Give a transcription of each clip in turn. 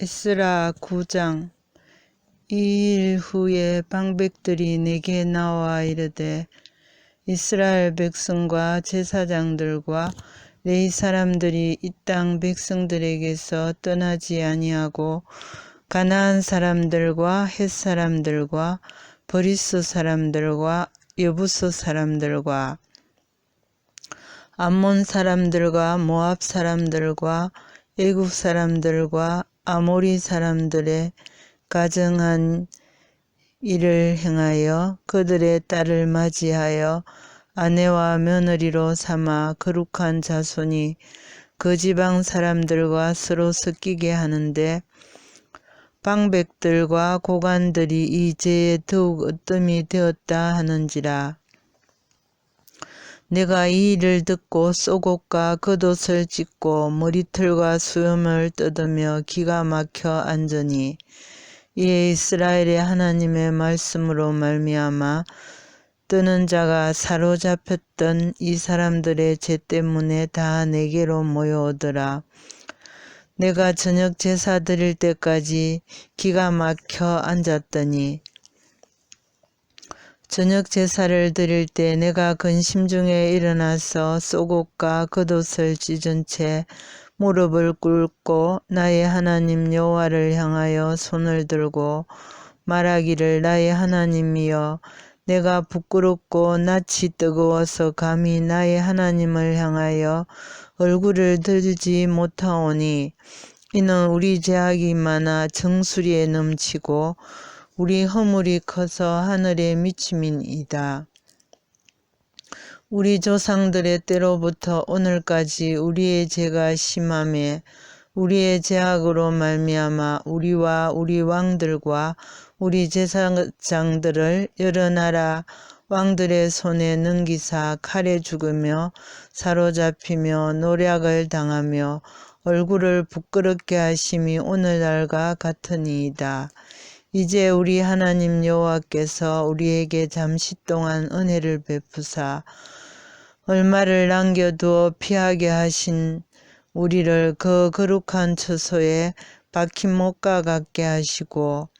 에스라 9장 이 일 후에 방백들이 내게 나와 이르되 이스라엘 백성과 제사장들과 레이 사람들이 이 땅 백성들에게서 떠나지 아니하고 가나안 사람들과 헷 사람들과 버리스 사람들과 여부스 사람들과 암몬 사람들과 모압 사람들과 애굽 사람들과 아모리 사람들의 가정한 일을 행하여 그들의 딸을 맞이하여 아내와 며느리로 삼아 거룩한 자손이 그 지방 사람들과 서로 섞이게 하는데 방백들과 고관들이 이 죄에 더욱 어뜸이 되었다 하는지라 내가 이 일을 듣고 쏘곡과 겉옷을 찢고 머리털과 수염을 뜯으며 기가 막혀 앉으니 이에 이스라엘의 하나님의 말씀으로 말미암아 뜨는 자가 사로잡혔던 이 사람들의 죄 때문에 다 내게로 모여오더라. 내가 저녁 제사 드릴 때까지 기가 막혀 앉았더니 저녁 제사를 드릴 때 내가 근심 중에 일어나서 쏘곡과 겉옷을 찢은 채 무릎을 꿇고 나의 하나님 여호와를 향하여 손을 들고 말하기를 나의 하나님이여 내가 부끄럽고 낯이 뜨거워서 감히 나의 하나님을 향하여 얼굴을 들지 못하오니 이는 우리 죄악이 많아 정수리에 넘치고 우리 허물이 커서 하늘에 미침이다. 우리 조상들의 때로부터 오늘까지 우리의 죄가 심함에 우리의 죄악으로 말미암아 우리와 우리 왕들과 우리 제사장들을 여러 나라 왕들의 손에 넘기사 칼에 죽으며 사로잡히며 노략을 당하며 얼굴을 부끄럽게 하심이 오늘날과 같으니이다. 이제 우리 하나님 여호와께서 우리에게 잠시 동안 은혜를 베푸사 얼마를 남겨두어 피하게 하신 우리를 그 거룩한 처소에 박힌 못가 같게 하시고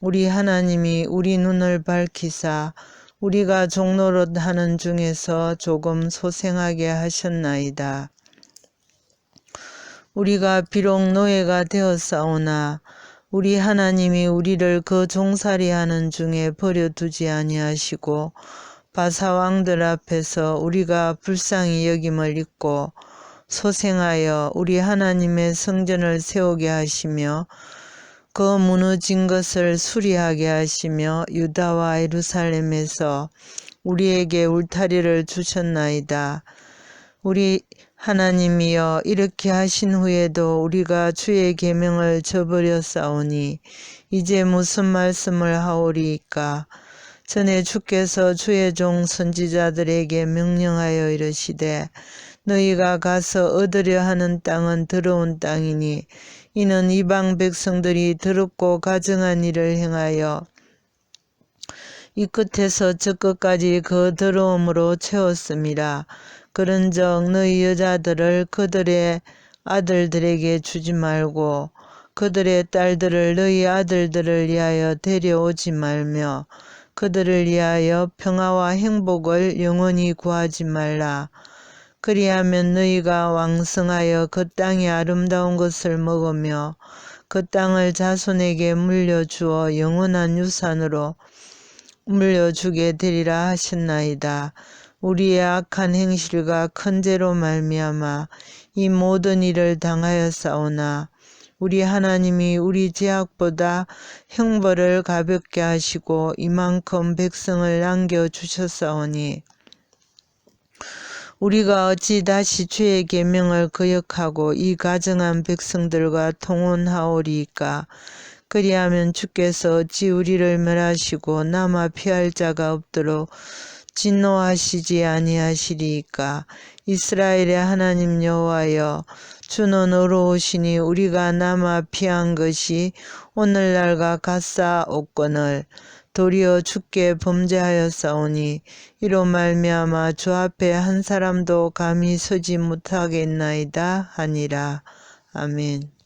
우리 하나님이 우리 눈을 밝히사 우리가 종로릇 하는 중에서 조금 소생하게 하셨나이다. 우리가 비록 노예가 되었사오나 우리 하나님이 우리를 그 종살이 하는 중에 버려두지 아니하시고 바사왕들 앞에서 우리가 불쌍히 여김을 입고 소생하여 우리 하나님의 성전을 세우게 하시며 그 무너진 것을 수리하게 하시며 유다와 예루살렘에서 우리에게 울타리를 주셨나이다. 우리 하나님이여 이렇게 하신 후에도 우리가 주의 계명을 저버렸사오니 이제 무슨 말씀을 하오리이까? 전에 주께서 주의 종 선지자들에게 명령하여 이르시되 너희가 가서 얻으려 하는 땅은 더러운 땅이니 이는 이방 백성들이 더럽고 가증한 일을 행하여 이 끝에서 저 끝까지 그 더러움으로 채웠습니다. 그런즉 너희 여자들을 그들의 아들들에게 주지 말고 그들의 딸들을 너희 아들들을 위하여 데려오지 말며 그들을 위하여 평화와 행복을 영원히 구하지 말라. 그리하면 너희가 왕성하여 그 땅의 아름다운 것을 먹으며 그 땅을 자손에게 물려주어 영원한 유산으로 물려주게 되리라 하셨나이다. 우리의 악한 행실과 큰 죄로 말미암아 이 모든 일을 당하였사오나 우리 하나님이 우리 죄악보다 형벌을 가볍게 하시고 이만큼 백성을 남겨 주셨사오니 우리가 어찌 다시 주의 계명을 거역하고 이 가정한 백성들과 통혼하오리까 그리하면 주께서 어찌 우리를 멸하시고 남아 피할 자가 없도록 진노하시지 아니하시리이까. 이스라엘의 하나님 여호와여 주는 어로오시니 우리가 남아 피한 것이 오늘날과 같사옵거늘. 도리어 주께 범죄하였사오니 이로 말미암아 주 앞에 한 사람도 감히 서지 못하겠나이다 하니라. 아멘.